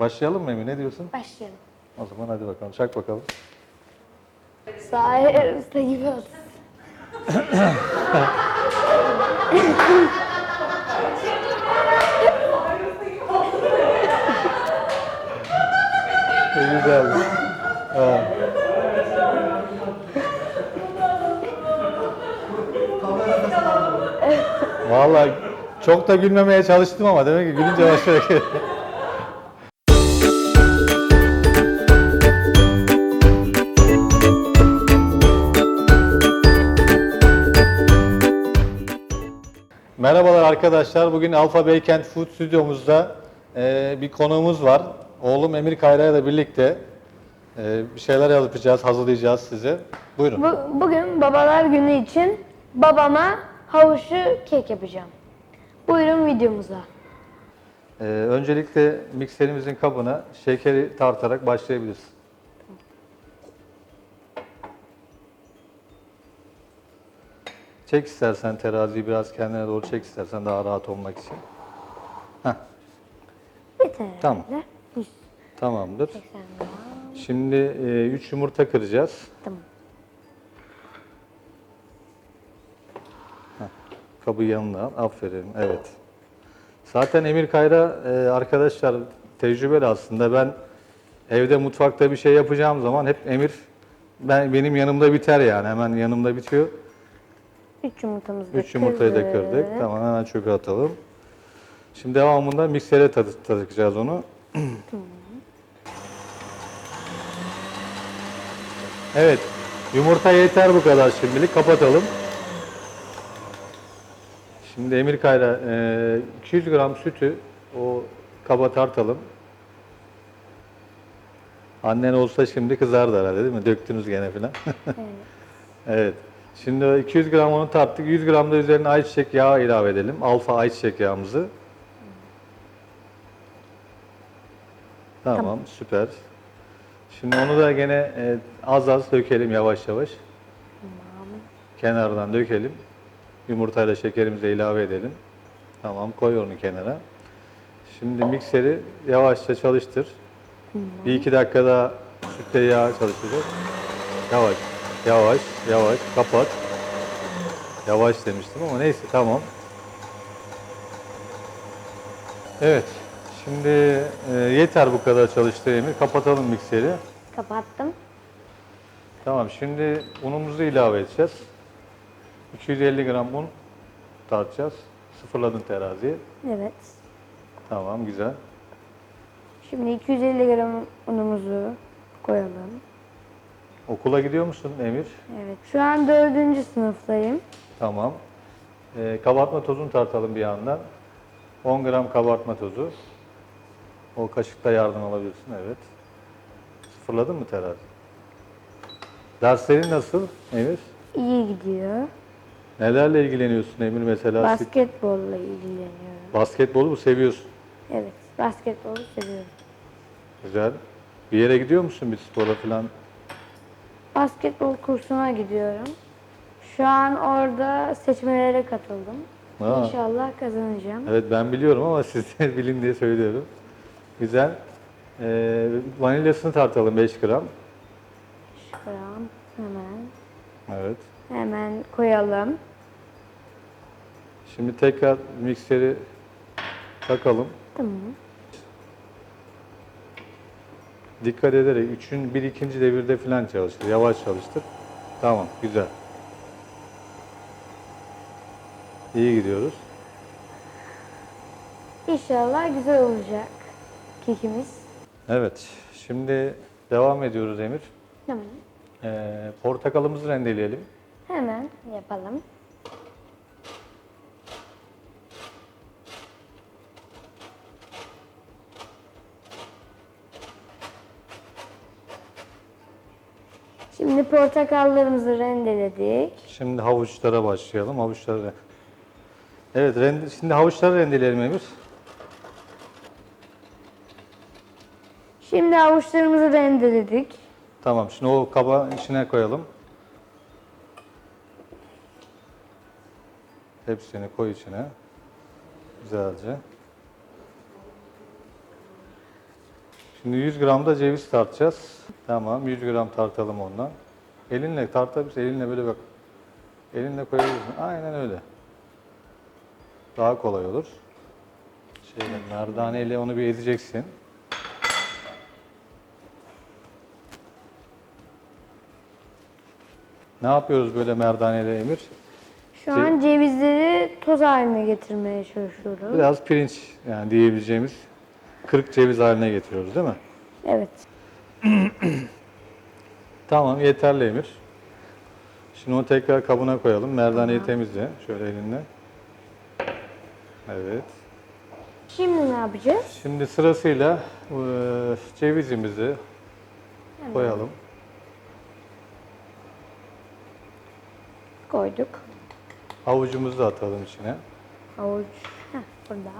Başlayalım mı Emir? Ne diyorsun? Başlayalım. O zaman hadi bakalım. Çak bakalım. Sahil usta gibi olsun. Güzel. Ha. Vallahi çok da gülmemeye çalıştım ama demek ki gülünce başlıyor. Arkadaşlar. Bugün Alfa Beykent Food Stüdyomuzda e, bir konuğumuz var. Oğlum Emir Kayra'yla da birlikte e, bir şeyler yapacağız, hazırlayacağız size. Buyurun. Bu, bugün babalar günü için babama havuçlu kek yapacağım. Buyurun videomuza. Ee, öncelikle mikserimizin kabına şekeri tartarak başlayabiliriz. Çek istersen teraziyi biraz kendine doğru çek istersen daha rahat olmak için. Heh, Yeter Tamam. herhalde. Yüz tamamdır. seksen gram. Şimdi 3 yumurta kıracağız. Tamam. Kabı yanına al. Aferin. Evet. Zaten Emir Kayra e, arkadaşlar tecrübeli aslında. Ben evde mutfakta bir şey yapacağım zaman hep Emir ben benim yanımda biter yani. Hemen yanımda bitiyor. Üç yumurtamızı da 3 yumurtayı da kırdık. Tamam hemen çöpe atalım. Şimdi devamında miksere tadı, tadacağız onu. evet. Yumurta yeter bu kadar şimdilik. Kapatalım. Şimdi Emir Kayra e, 200 gram sütü o kaba tartalım. Annen olsa şimdi kızardı herhalde değil mi? Döktünüz gene filan. evet. Şimdi o 200 gram onu tarttık. 100 gram da üzerine ayçiçek yağı ilave edelim. Alfa ayçiçek yağımızı. Tamam, süper. Şimdi onu da gene e, az az dökelim yavaş yavaş. Kenardan dökelim. Yumurtayla şekerimizi ilave edelim. Tamam, koy onu kenara. Şimdi mikseri yavaşça çalıştır. Bir iki dakika daha sütle yağ çalışacak. Yavaş, yavaş, yavaş. Kapat. Yavaş demiştim ama neyse tamam. Evet. Şimdi e, yeter bu kadar çalıştı Emir. Kapatalım mikseri. Kapattım. Tamam şimdi unumuzu ilave edeceğiz. 250 gram un tartacağız. Sıfırladın teraziye. Evet. Tamam güzel. Şimdi 250 gram unumuzu koyalım. Okula gidiyor musun Emir? Evet. Şu an dördüncü sınıftayım. Tamam. Ee, kabartma tozunu tartalım bir yandan. 10 gram kabartma tozu. O kaşıkta yardım alabilirsin evet. Sıfırladın mı terazi? Derslerin nasıl Emir? İyi gidiyor. Nelerle ilgileniyorsun Emir mesela? Basketbolla ilgileniyorum. Basketbolu mu seviyorsun? Evet. Basketbolu seviyorum. Güzel. Bir yere gidiyor musun bir spora falan? Basketbol kursuna gidiyorum. Şu an orada seçmelere katıldım. Ha. İnşallah kazanacağım. Evet ben biliyorum ama siz de bilin diye söylüyorum. Güzel. Ee, vanilyasını tartalım 5 gram. Şu an hemen Evet. hemen koyalım. Şimdi tekrar mikseri takalım. Tamam. Dikkat ederek üçün bir ikinci devirde falan çalıştır. Yavaş çalıştır. Tamam güzel. İyi gidiyoruz. İnşallah güzel olacak kekimiz. Evet. Şimdi devam ediyoruz Emir. Tamam. Ee, portakalımızı rendeleyelim. Hemen yapalım. Şimdi portakallarımızı rendeledik. Şimdi havuçlara başlayalım. Havuçları. Evet, rende, şimdi havuçları rendeleyelim Emir. Şimdi avuçlarımızı rendeledik. Tamam, şimdi o kaba içine koyalım. Hepsini koy içine. Güzelce. Şimdi 100 gram da ceviz tartacağız. Tamam 100 gram tartalım ondan. Elinle tartabilirsin. Elinle böyle bak. Elinle koyabilirsin. Aynen öyle. Daha kolay olur. Şeyle merdaneyle onu bir ezeceksin. Ne yapıyoruz böyle merdaneyle Emir? Şu an cevizleri toz haline getirmeye çalışıyoruz. Biraz pirinç yani diyebileceğimiz kırık ceviz haline getiriyoruz değil mi? Evet. Tamam yeterli Emir. Şimdi onu tekrar kabına koyalım. Merdaneyi temizle şöyle elinle. Evet. Şimdi ne yapacağız? Şimdi sırasıyla eee, cevizimizi koyalım. Koyduk. Havucumuzu da atalım içine. Havuç. Heh, burada.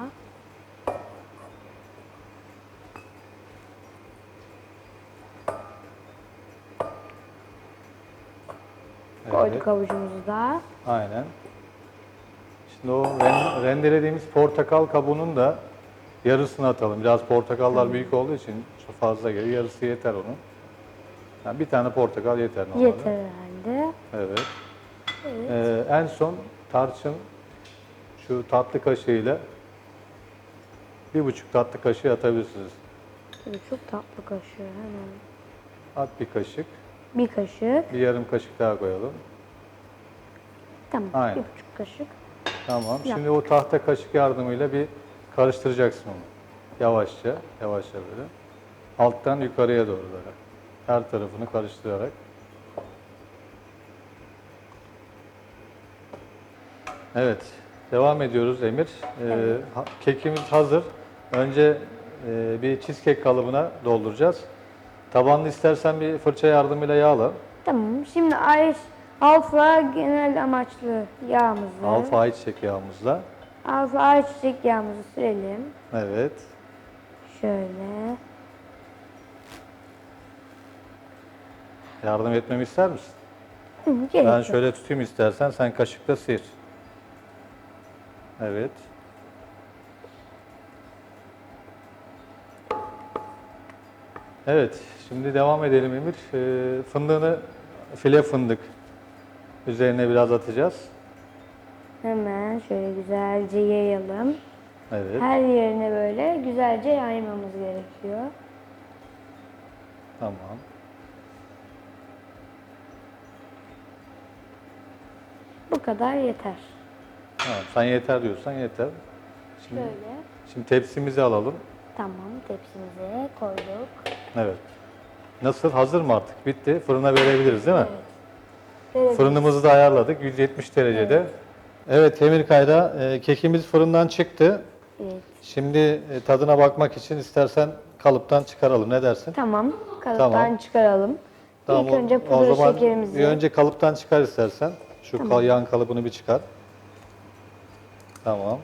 Koyduk Evet, havucumuzu da. aynen. Şimdi o ren- rendelediğimiz portakal kabuğunun da yarısını atalım. Biraz portakallar büyük olduğu için çok fazla geliyor. Yarısı yeter onun. Yani bir tane portakal yeter normalde. Yeter herhalde. Evet. Ee, en son tarçın şu tatlı kaşığıyla bir buçuk tatlı kaşığı atabilirsiniz. Şöyle çok tatlı kaşığı hemen. At bir kaşık, Bir kaşık. bir yarım kaşık daha koyalım. Tamam. Aynen. Bir buçuk kaşık. Tamam. Yap. Şimdi o tahta kaşık yardımıyla bir karıştıracaksın onu. Yavaşça, yavaşça böyle. Alttan yukarıya doğru böyle. Her tarafını karıştırarak. Evet. Devam ediyoruz Emir. Ee, ha- kekimiz hazır. Önce e, bir cheesecake kalıbına dolduracağız. Tabanını istersen bir fırça yardımıyla yağla. Tamam. Şimdi ay alfa genel amaçlı yağımızı. Alfa ayçiçek yağımızla. Alfa ayçiçek yağımızı sürelim. Evet. Şöyle. Yardım etmemi ister misin? Hı, gerek Ben yok. şöyle tutayım istersen sen kaşıkla sıyır. Evet. Evet, şimdi devam edelim Emir. Ee, fındığını file fındık üzerine biraz atacağız. Hemen şöyle güzelce yayalım. Evet, Her yerine böyle güzelce yaymamız gerekiyor. tamam. Bu kadar yeter. Tamam, sen yeter diyorsan yeter. Şimdi, Şöyle. şimdi tepsimizi alalım. Tamam tepsimize koyduk. Evet. Nasıl? Hazır mı artık? Bitti. Fırına verebiliriz değil mi? Verebiliriz. Fırınımızı da ayarladık 170 derecede. Evet, Emir Kayra, e, kekimiz fırından çıktı. Evet. Şimdi e, tadına bakmak için istersen kalıptan çıkaralım. Ne dersin? Tamam. Kalıptan Tamam. çıkaralım. Tamam, İlk o- önce o pudra zaman şekerimizi. Bir önce kalıptan çıkar istersen. Şu Tamam. kal yan kalıbını bir çıkar. Tamam.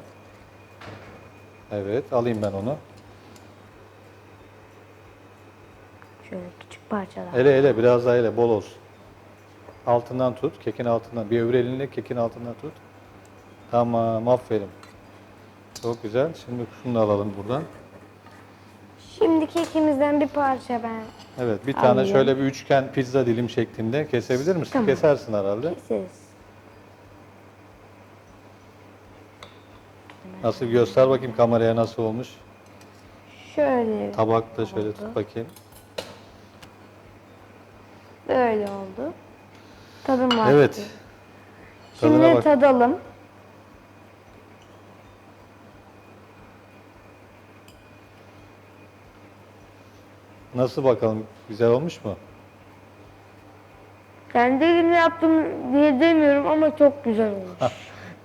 Evet, alayım ben onu. Şöyle küçük parçalar. Ele ele, biraz daha ele, bol olsun. Altından tut, kekin altından. Bir öbür elinle kekin altından tut. Tamam, aferin. Çok güzel. Şimdi şunu da alalım buradan. Şimdi kekimizden bir parça ben Evet, bir tane Alayım. şöyle bir üçgen pizza dilim şeklinde kesebilir misin? Tamam. Kesersin herhalde. keseriz. Nasıl göster bakayım kameraya nasıl olmuş. Şöyle Tabakta şöyle Oldu. tut bakayım. böyle oldu. Tadım var. Evet. Tadına Şimdi bak. tadalım. Nasıl bakalım? Güzel olmuş mu? Kendi elimle yaptım diye demiyorum ama çok güzel olmuş.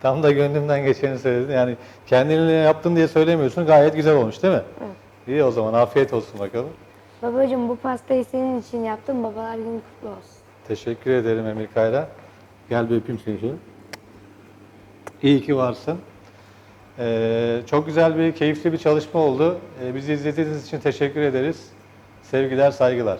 Tam da gönlümden geçeni söyledin. Yani kendini yaptın diye söylemiyorsun. Gayet güzel olmuş değil mi? Evet. İyi o zaman afiyet olsun bakalım. Babacığım bu pastayı senin için yaptım. Babalar günü kutlu olsun. Teşekkür ederim Emir Kayra. Gel bir öpeyim seni şöyle. İyi ki varsın. Ee, çok güzel bir, keyifli bir çalışma oldu. Ee, bizi izlediğiniz için teşekkür ederiz. Sevgiler, saygılar.